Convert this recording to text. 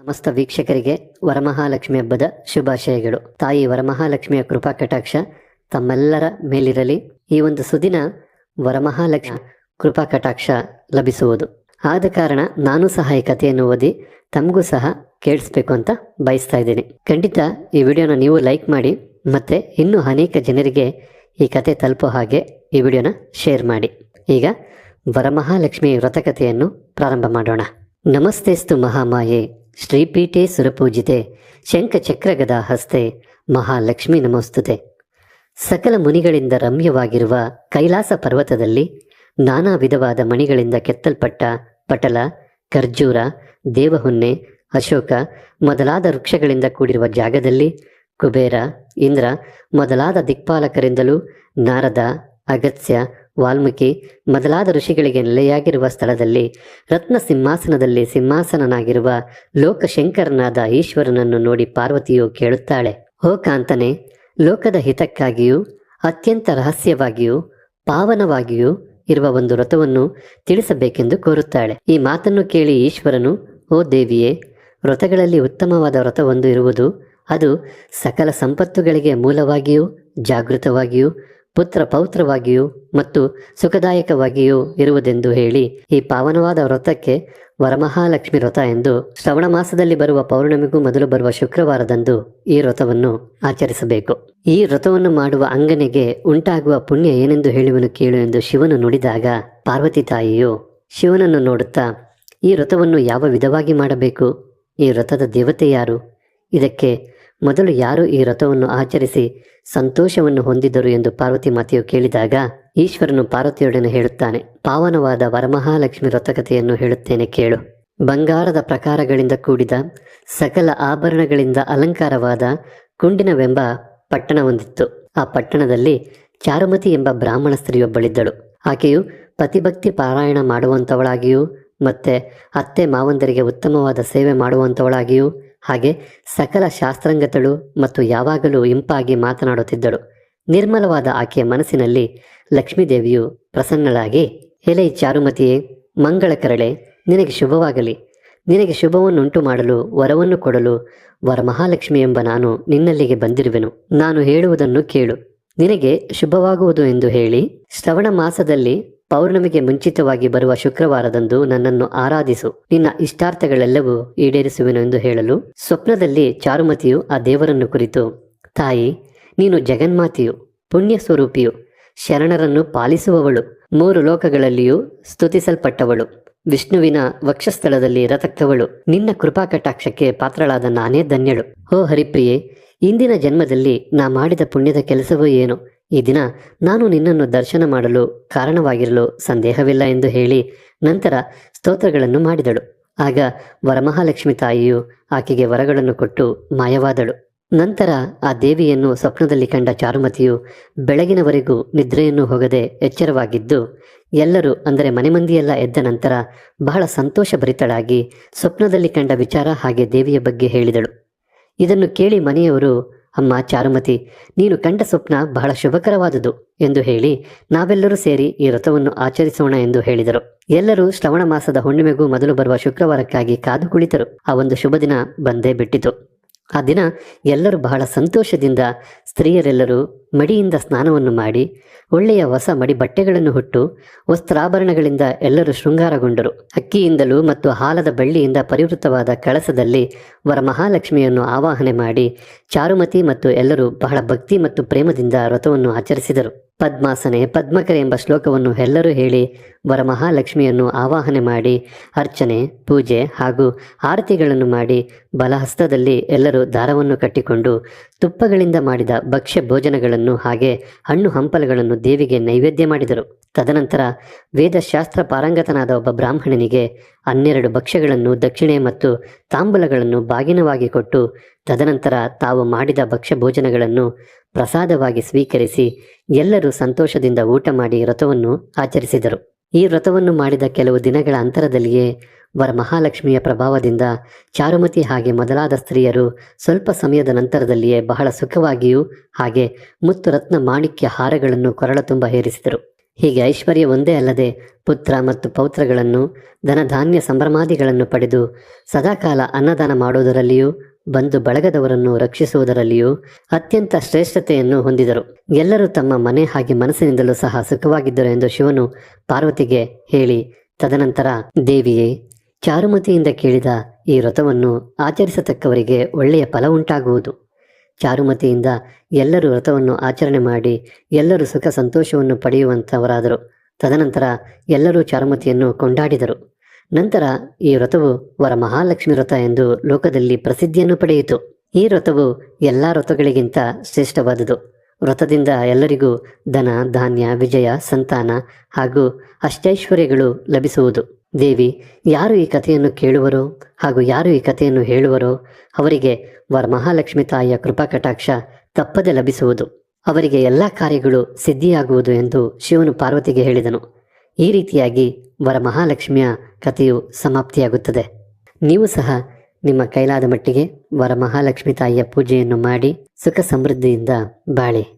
ಸಮಸ್ತ ವೀಕ್ಷಕರಿಗೆ ವರಮಹಾಲಕ್ಷ್ಮಿ ಹಬ್ಬದ ಶುಭಾಶಯಗಳು. ತಾಯಿ ವರಮಹಾಲಕ್ಷ್ಮಿಯ ಕೃಪಾ ಕಟಾಕ್ಷ ತಮ್ಮೆಲ್ಲರ ಮೇಲಿರಲಿ. ಈ ಒಂದು ಸುದಿನ ವರಮಹಾಲಕ್ಷ್ಮಿ ಕೃಪಾ ಕಟಾಕ್ಷ ಲಭಿಸುವುದು. ಆದ ಕಾರಣ ನಾನು ಸಹ ಈ ಕಥೆಯನ್ನು ಓದಿ ತಮಗೂ ಸಹ ಕೇಳಿಸ್ಬೇಕು ಅಂತ ಬಯಸ್ತಾ ಇದ್ದೀನಿ. ಖಂಡಿತ ಈ ವಿಡಿಯೋನ ನೀವು ಲೈಕ್ ಮಾಡಿ ಮತ್ತೆ ಇನ್ನೂ ಅನೇಕ ಜನರಿಗೆ ಈ ಕತೆ ತಲುಪೋ ಹಾಗೆ ಈ ವಿಡಿಯೋನ ಶೇರ್ ಮಾಡಿ. ಈಗ ವರಮಹಾಲಕ್ಷ್ಮಿ ವ್ರತಕಥೆಯನ್ನು ಪ್ರಾರಂಭ ಮಾಡೋಣ. ನಮಸ್ತೆಸ್ತು ಮಹಾಮಾಯೆ. ಶ್ರೀಪೀಠೆ ಸುರಪೂಜಿತೆ ಶಂಖಚಕ್ರಗದ ಹಸ್ತೆ, ಮಹಾಲಕ್ಷ್ಮಿ ನಮೋಸ್ತುತೆ. ಸಕಲ ಮುನಿಗಳಿಂದ ರಮ್ಯವಾಗಿರುವ ಕೈಲಾಸ ಪರ್ವತದಲ್ಲಿ ನಾನಾ ವಿಧವಾದ ಮಣಿಗಳಿಂದ ಕೆತ್ತಲ್ಪಟ್ಟ ಪಟಲ, ಖರ್ಜೂರ ದೇವಹುನ್ನೆ ಅಶೋಕ ಮೊದಲಾದ ವೃಕ್ಷಗಳಿಂದ ಕೂಡಿರುವ ಜಾಗದಲ್ಲಿ ಕುಬೇರ, ಇಂದ್ರ ಮೊದಲಾದ ದಿಕ್ಪಾಲಕರಿಂದಲೂ ನಾರದ, ಅಗತ್ಯ ವಾಲ್ಮೀಕಿ ಮೊದಲಾದ ಋಷಿಗಳಿಗೆ ನೆಲೆಯಾಗಿರುವ ಸ್ಥಳದಲ್ಲಿ ರತ್ನ ಸಿಂಹಾಸನದಲ್ಲಿ ಸಿಂಹಾಸನನಾಗಿರುವ ಲೋಕಶಂಕರನಾದ ಈಶ್ವರನನ್ನು ನೋಡಿ ಪಾರ್ವತಿಯು ಕೇಳುತ್ತಾಳೆ, ಹೋ ಕಾಂತನೆ, ಲೋಕದ ಹಿತಕ್ಕಾಗಿಯೂ, ಅತ್ಯಂತ ರಹಸ್ಯವಾಗಿಯೂ, ಪಾವನವಾಗಿಯೂ ಇರುವ ಒಂದು ವ್ರತವನ್ನು ತಿಳಿಸಬೇಕೆಂದು ಕೋರುತ್ತಾಳೆ. ಈ ಮಾತನ್ನು ಕೇಳಿ ಈಶ್ವರನು ಓ ದೇವಿಯೇ, ವ್ರತಗಳಲ್ಲಿ ಉತ್ತಮವಾದ ವ್ರತವೊಂದು ಇರುವುದು, ಅದು ಸಕಲ ಸಂಪತ್ತುಗಳಿಗೆ ಮೂಲವಾಗಿಯೂ, ಜಾಗೃತವಾಗಿಯೂ ಪುತ್ರ ಪೌತ್ರವಾಗಿಯೂ ಮತ್ತು ಸುಖದಾಯಕವಾಗಿಯೂ ಇರುವುದೆಂದು ಹೇಳಿ ಈ ಪಾವನವಾದ ವ್ರತಕ್ಕೆ ವರಮಹಾಲಕ್ಷ್ಮಿ ವ್ರತ ಎಂದು ಶ್ರವಣ ಮಾಸದಲ್ಲಿ ಬರುವ ಪೌರ್ಣಮಿಗೂ ಮೊದಲು ಬರುವ ಶುಕ್ರವಾರದಂದು ಈ ವ್ರತವನ್ನು ಆಚರಿಸಬೇಕು. ಈ ವ್ರತವನ್ನು ಮಾಡುವ ಅಂಗನಿಗೆ ಉಂಟಾಗುವ ಪುಣ್ಯ ಏನೆಂದು ಹೇಳುವನು ಕೇಳು ಎಂದು ಶಿವನು ನುಡಿದಾಗ ಪಾರ್ವತಿ ತಾಯಿಯು ಶಿವನನ್ನು ನೋಡುತ್ತಾ, ಈ ವ್ರತವನ್ನು ಯಾವ ವಿಧವಾಗಿ ಮಾಡಬೇಕು? ಈ ವ್ರತದ ದೇವತೆ ಯಾರು? ಇದಕ್ಕೆ ಮೊದಲು ಯಾರು ಈ ವ್ರತವನ್ನು ಆಚರಿಸಿ ಸಂತೋಷವನ್ನು ಹೊಂದಿದರು ಎಂದು ಪಾರ್ವತಿ ಮಾತೆಯು ಕೇಳಿದಾಗ ಈಶ್ವರನು ಪಾರ್ವತಿಯೊಡನೆ ಹೇಳುತ್ತಾನೆ, ಪಾವನವಾದ ವರಮಹಾಲಕ್ಷ್ಮಿ ವ್ರತಕಥೆಯನ್ನು ಹೇಳುತ್ತೇನೆ ಕೇಳು. ಬಂಗಾರದ ಪ್ರಕಾರಗಳಿಂದ ಕೂಡಿದ, ಸಕಲ ಆಭರಣಗಳಿಂದ ಅಲಂಕಾರವಾದ ಕುಂಡಿನವೆಂಬ ಪಟ್ಟಣವೊಂದಿತ್ತು ಆ ಪಟ್ಟಣದಲ್ಲಿ ಚಾರುಮತಿ ಎಂಬ ಬ್ರಾಹ್ಮಣ ಸ್ತ್ರೀಯೊಬ್ಬಳಿದ್ದಳು. ಆಕೆಯು ಪತಿಭಕ್ತಿ ಪಾರಾಯಣ ಮಾಡುವಂಥವಳಾಗಿಯೂ ಮತ್ತೆ ಅತ್ತೆ ಮಾವಂದರಿಗೆ ಉತ್ತಮವಾದ ಸೇವೆ ಮಾಡುವಂಥವಳಾಗಿಯೂ ಹಾಗೆ ಸಕಲ ಶಾಸ್ತ್ರಾಂಗತಳು ಮತ್ತು ಯಾವಾಗಲೂ ಇಂಪಾಗಿ ಮಾತನಾಡುತ್ತಿದ್ದಳು. ನಿರ್ಮಲವಾದ ಆಕೆಯ ಮನಸ್ಸಿನಲ್ಲಿ ಲಕ್ಷ್ಮೀದೇವಿಯು ಪ್ರಸನ್ನಳಾಗಿ, ಎಲೆ ಚಾರುಮತಿಯೇ, ಮಂಗಳ ಕರಳೆ, ನಿನಗೆ ಶುಭವಾಗಲಿ. ನಿನಗೆ ಶುಭವನ್ನುಂಟು ಮಾಡಲು, ವರವನ್ನು ಕೊಡಲು ವರಮಹಾಲಕ್ಷ್ಮಿ ಎಂಬ ನಾನು ನಿನ್ನಲ್ಲಿಗೆ ಬಂದಿರುವೆನು. ನಾನು ಹೇಳುವುದನ್ನು ಕೇಳು. ನಿನಗೆ ಶುಭವಾಗುವುದು ಎಂದು ಹೇಳಿ ಶ್ರವಣ ಮಾಸದಲ್ಲಿ ಪೌರ್ಣಮಿಗೆ ಮುಂಚಿತವಾಗಿ ಬರುವ ಶುಕ್ರವಾರದಂದು ನನ್ನನ್ನು ಆರಾಧಿಸು. ನಿನ್ನ ಇಷ್ಟಾರ್ಥಗಳೆಲ್ಲವೂ ಈಡೇರಿಸುವೆನು ಎಂದು ಹೇಳಲು ಸ್ವಪ್ನದಲ್ಲಿ ಚಾರುಮತಿಯು ಆ ದೇವರನ್ನು ಕುರಿತು, ತಾಯಿ, ನೀನು ಜಗನ್ಮಾತೆಯು ಪುಣ್ಯ ಸ್ವರೂಪಿಯು ಶರಣರನ್ನು ಪಾಲಿಸುವವಳು, ಮೂರು ಲೋಕಗಳಲ್ಲಿಯೂ ಸ್ತುತಿಸಲ್ಪಟ್ಟವಳು, ವಿಷ್ಣುವಿನ ವಕ್ಷಸ್ಥಳದಲ್ಲಿ ರತಕ್ಕವಳು ನಿನ್ನ ಕೃಪಾ ಕಟಾಕ್ಷಕ್ಕೆ ಪಾತ್ರಳಾದ ನಾನೇ ಧನ್ಯಳು. ಹೋ ಹರಿಪ್ರಿಯೆ, ಇಂದಿನ ಜನ್ಮದಲ್ಲಿ ನಾ ಮಾಡಿದ ಪುಣ್ಯದ ಕೆಲಸವೂ ಏನು? ಈ ದಿನ ನಾನು ನಿನ್ನನ್ನು ದರ್ಶನ ಮಾಡಲು ಕಾರಣವಾಗಿರಲು ಸಂದೇಹವಿಲ್ಲ ಎಂದು ಹೇಳಿ ನಂತರ ಸ್ತೋತ್ರಗಳನ್ನು ಮಾಡಿದಳು. ಆಗ ವರಮಹಾಲಕ್ಷ್ಮಿ ತಾಯಿಯು ಆಕೆಗೆ ವರಗಳನ್ನು ಕೊಟ್ಟು ಮಾಯವಾದಳು. ನಂತರ ಆ ದೇವಿಯನ್ನು ಸ್ವಪ್ನದಲ್ಲಿ ಕಂಡ ಚಾರುಮತಿಯು ಬೆಳಗಿನವರೆಗೂ ನಿದ್ರೆಯನ್ನು ಹೋಗದೆ ಎಚ್ಚರವಾಗಿದ್ದು, ಎಲ್ಲರೂ ಅಂದರೆ ಮನೆ ಮಂದಿಯೆಲ್ಲ ಎದ್ದ ನಂತರ ಬಹಳ ಸಂತೋಷಭರಿತಳಾಗಿ ಸ್ವಪ್ನದಲ್ಲಿ ಕಂಡ ವಿಚಾರ ಹಾಗೆ ದೇವಿಯ ಬಗ್ಗೆ ಹೇಳಿದಳು. ಇದನ್ನು ಕೇಳಿ ಮನೆಯವರು ಅಮ್ಮ ಚಾರುಮತಿ, ನೀನು ಕಂಡ ಸ್ವಪ್ನ ಬಹಳ ಶುಭಕರವಾದುದು ಎಂದು ಹೇಳಿ ನಾವೆಲ್ಲರೂ ಸೇರಿ ಈ ವ್ರತವನ್ನು ಆಚರಿಸೋಣ ಎಂದು ಹೇಳಿದರು. ಎಲ್ಲರೂ ಶ್ರವಣ ಮಾಸದ ಹುಣ್ಣಿಮೆಗೂ ಮೊದಲು ಬರುವ ಶುಕ್ರವಾರಕ್ಕಾಗಿ ಕಾದು ಕುಳಿತರು. ಆ ಒಂದು ಶುಭ ದಿನ ಬಂದೇ ಬಿಟ್ಟಿತು. ಆ ದಿನ ಎಲ್ಲರೂ ಬಹಳ ಸಂತೋಷದಿಂದ ಸ್ತ್ರೀಯರೆಲ್ಲರೂ ಮಡಿಯಿಂದ ಸ್ನಾನವನ್ನು ಮಾಡಿ ಒಳ್ಳೆಯ ಹೊಸ ಮಡಿ ಬಟ್ಟೆಗಳನ್ನು ಹುಟ್ಟು ವಸ್ತ್ರಾಭರಣಗಳಿಂದ ಎಲ್ಲರೂ ಶೃಂಗಾರಗೊಂಡರು. ಅಕ್ಕಿಯಿಂದಲೂ ಮತ್ತು ಹಾಲದ ಬಳ್ಳಿಯಿಂದ ಪರಿವೃತವಾದ ಕಳಸದಲ್ಲಿ ವರ ಮಹಾಲಕ್ಷ್ಮಿಯನ್ನು ಆವಾಹನೆ ಮಾಡಿ ಚಾರುಮತಿ ಮತ್ತು ಎಲ್ಲರೂ ಬಹಳ ಭಕ್ತಿ ಮತ್ತು ಪ್ರೇಮದಿಂದ ವ್ರತವನ್ನು ಆಚರಿಸಿದರು. ಪದ್ಮಾಸನೆ, ಪದ್ಮಕರೆ ಎಂಬ ಶ್ಲೋಕವನ್ನು ಎಲ್ಲರೂ ಹೇಳಿ ವರ ಮಹಾಲಕ್ಷ್ಮಿಯನ್ನು ಆವಾಹನೆ ಮಾಡಿ ಅರ್ಚನೆ, ಪೂಜೆ ಹಾಗೂ ಆರತಿಗಳನ್ನು ಮಾಡಿ ಬಲಹಸ್ತದಲ್ಲಿ ಎಲ್ಲರೂ ದಾರವನ್ನು ಕಟ್ಟಿಕೊಂಡು ತುಪ್ಪಗಳಿಂದ ಮಾಡಿದ ಭಕ್ಷ್ಯ ಭೋಜನಗಳನ್ನು ಹಾಗೆ ಹಣ್ಣು ಹಂಪಲಗಳನ್ನು ದೇವಿಗೆ ನೈವೇದ್ಯ ಮಾಡಿದರು. ತದನಂತರ ವೇದಶಾಸ್ತ್ರ ಪಾರಂಗತನಾದ ಒಬ್ಬ ಬ್ರಾಹ್ಮಣನಿಗೆ ಹನ್ನೆರಡು ಭಕ್ಷ್ಯಗಳನ್ನು ದಕ್ಷಿಣೆ ಮತ್ತು ತಾಂಬೂಲಗಳನ್ನು ಬಾಗಿನವಾಗಿ ಕೊಟ್ಟು ತದನಂತರ ತಾವು ಮಾಡಿದ ಭಕ್ಷ್ಯ ಭೋಜನಗಳನ್ನು ಪ್ರಸಾದವಾಗಿ ಸ್ವೀಕರಿಸಿ ಎಲ್ಲರೂ ಸಂತೋಷದಿಂದ ಊಟ ಮಾಡಿ ವ್ರತವನ್ನು ಆಚರಿಸಿದರು. ಈ ವ್ರತವನ್ನು ಮಾಡಿದ ಕೆಲವು ದಿನಗಳ ಅಂತರದಲ್ಲಿಯೇ ವರಮಹಾಲಕ್ಷ್ಮಿಯ ಪ್ರಭಾವದಿಂದ ಚಾರುಮತಿ ಹಾಗೆ ಮೊದಲಾದ ಸ್ತ್ರೀಯರು ಸ್ವಲ್ಪ ಸಮಯದ ನಂತರದಲ್ಲಿಯೇ ಬಹಳ ಸುಖವಾಗಿಯೂ ಹಾಗೆ ಮುತ್ತು ರತ್ನ ಮಾಣಿಕ್ಯ ಹಾರಗಳನ್ನು ಕೊರಳ ತುಂಬ ಹೇರಿಸಿದರು. ಹೀಗೆ ಐಶ್ವರ್ಯ ಒಂದೇ ಅಲ್ಲದೆ ಪುತ್ರ ಮತ್ತು ಪೌತ್ರಗಳನ್ನು, ಧನಧಾನ್ಯ ಸಂಭ್ರಮಾದಿಗಳನ್ನು ಪಡೆದು ಸದಾಕಾಲ ಅನ್ನದಾನ ಮಾಡುವುದರಲ್ಲಿಯೂ ಬಂಧು ಬಳಗದವರನ್ನು ರಕ್ಷಿಸುವುದರಲ್ಲಿಯೂ ಅತ್ಯಂತ ಶ್ರೇಷ್ಠತೆಯನ್ನು ಹೊಂದಿದರು. ಎಲ್ಲರೂ ತಮ್ಮ ಮನೆ ಹಾಗೆ ಮನಸ್ಸಿನಿಂದಲೂ ಸಹ ಸುಖವಾಗಿದ್ದರು ಎಂದು ಶಿವನು ಪಾರ್ವತಿಗೆ ಹೇಳಿ, ತದನಂತರ ದೇವಿಯೇ, ಚಾರುಮತಿಯಿಂದ ಕೇಳಿದ ಈ ವ್ರತವನ್ನು ಆಚರಿಸತಕ್ಕವರಿಗೆ ಒಳ್ಳೆಯ ಫಲ ಉಂಟಾಗುವುದು. ಚಾರುಮತಿಯಿಂದ ಎಲ್ಲರೂ ವ್ರತವನ್ನು ಆಚರಣೆ ಮಾಡಿ ಎಲ್ಲರೂ ಸುಖ ಸಂತೋಷವನ್ನು ಪಡೆಯುವಂಥವರಾದರು. ತದನಂತರ ಎಲ್ಲರೂ ಚಾರುಮತಿಯನ್ನು ಕೊಂಡಾಡಿದರು. ನಂತರ ಈ ವ್ರತವು ವರ ಮಹಾಲಕ್ಷ್ಮಿ ವ್ರತ ಎಂದು ಲೋಕದಲ್ಲಿ ಪ್ರಸಿದ್ಧಿಯನ್ನು ಪಡೆಯಿತು. ಈ ವ್ರತವು ಎಲ್ಲ ವ್ರತಗಳಿಗಿಂತ ಶ್ರೇಷ್ಠವಾದುದು. ವ್ರತದಿಂದ ಎಲ್ಲರಿಗೂ ಧನ, ಧಾನ್ಯ, ವಿಜಯ, ಸಂತಾನ ಹಾಗೂ ಅಷ್ಟೈಶ್ವರ್ಯಗಳು ಲಭಿಸುವುದು. ದೇವಿ, ಯಾರು ಈ ಕಥೆಯನ್ನು ಕೇಳುವರೋ ಹಾಗೂ ಯಾರು ಈ ಕಥೆಯನ್ನು ಹೇಳುವರೋ ಅವರಿಗೆ ವರಮಹಾಲಕ್ಷ್ಮಿ ತಾಯಿಯ ಕೃಪಾ ಕಟಾಕ್ಷ ತಪ್ಪದೆ ಲಭಿಸುವುದು. ಅವರಿಗೆ ಎಲ್ಲ ಕಾರ್ಯಗಳು ಸಿದ್ಧಿಯಾಗುವುದು ಎಂದು ಶಿವನು ಪಾರ್ವತಿಗೆ ಹೇಳಿದನು. ಈ ರೀತಿಯಾಗಿ ವರಮಹಾಲಕ್ಷ್ಮಿಯ ಕಥೆಯು ಸಮಾಪ್ತಿಯಾಗುತ್ತದೆ. ನೀವು ಸಹ ನಿಮ್ಮ ಕೈಲಾದ ಮಟ್ಟಿಗೆ ವರಮಹಾಲಕ್ಷ್ಮಿ ತಾಯಿಯ ಪೂಜೆಯನ್ನು ಮಾಡಿ ಸುಖ ಸಮೃದ್ಧಿಯಿಂದ ಬಾಳಿ.